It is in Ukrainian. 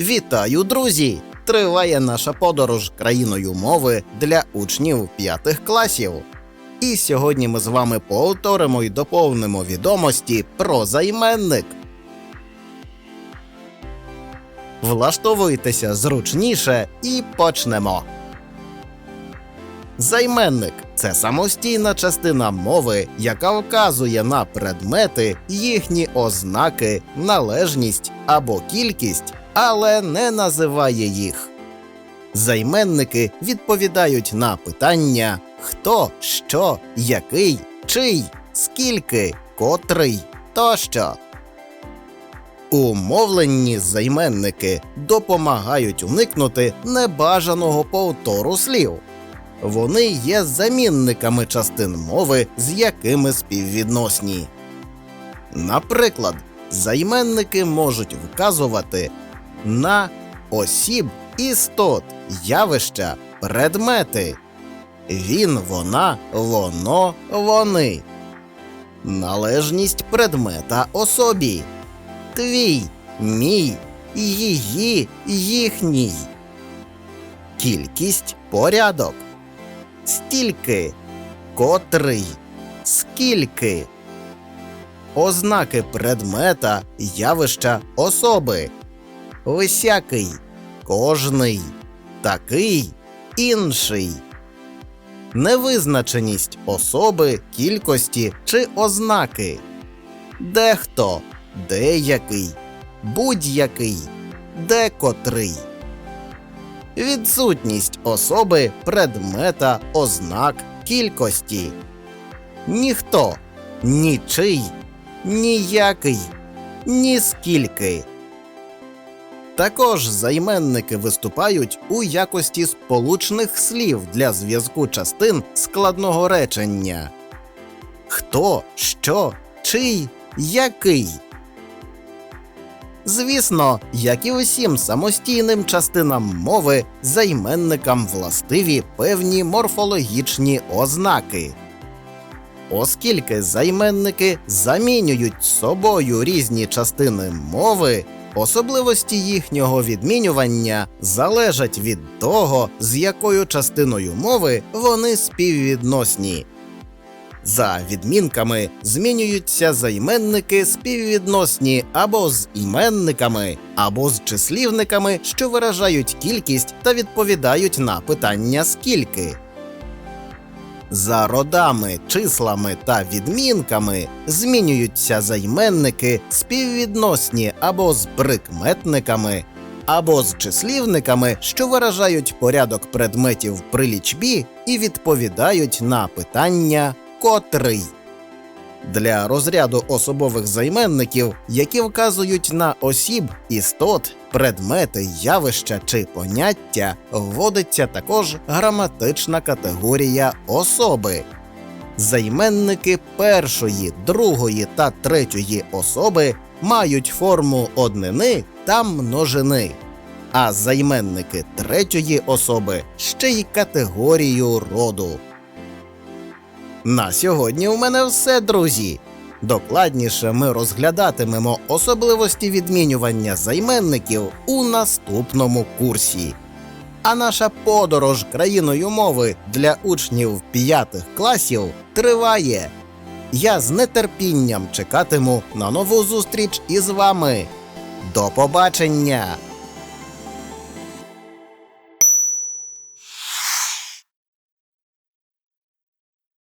Вітаю, друзі! Триває наша подорож країною мови для учнів п'ятих класів. І сьогодні ми з вами повторимо і доповнимо відомості про займенник. Влаштовуйтеся зручніше і почнемо. Займенник це самостійна частина мови, яка вказує на предмети, їхні ознаки, належність або кількість, але не називає їх. Займенники відповідають на питання хто, що, який, чий, скільки, котрий тощо. У мовленні займенники допомагають уникнути небажаного повтору слів. Вони є замінниками частин мови, з якими співвідносні. Наприклад, займенники можуть вказувати на осіб, істот, явища, предмети. Він, вона, воно, вони. Належність предмета особі. Твій, мій, її, їхній. Кількість порядок. Стільки, котрий, скільки. Ознаки предмета, явища, особи. Всякий, кожний, такий, інший. Невизначеність особи, кількості чи ознаки. Дехто, деякий, будь-який, декотрий. Відсутність особи, предмета, ознак, кількості. Ніхто, нічий, ніякий, ніскільки. Також займенники виступають у якості сполучних слів для зв'язку частин складного речення. Хто, що, чий, який. Звісно, як і усім самостійним частинам мови, займенникам властиві певні морфологічні ознаки. Оскільки займенники замінюють собою різні частини мови, особливості їхнього відмінювання залежать від того, з якою частиною мови вони співвідносні. За відмінками змінюються займенники співвідносні або з іменниками, або з числівниками, що виражають кількість та відповідають на питання скільки. За родами, числами та відмінками змінюються займенники співвідносні або з прикметниками, або з числівниками, що виражають порядок предметів при лічбі і відповідають на питання котрий. Для розряду особових займенників, які вказують на осіб, істот, предмети, явища чи поняття, вводиться також граматична категорія особи. Займенники першої, другої та третьої особи мають форму однини та множини, а займенники третьої особи ще й категорію роду. На сьогодні у мене все, друзі. Докладніше ми розглядатимемо особливості відмінювання займенників у наступному курсі. А наша подорож країною мови для учнів п'ятих класів триває. Я з нетерпінням чекатиму на нову зустріч із вами. До побачення!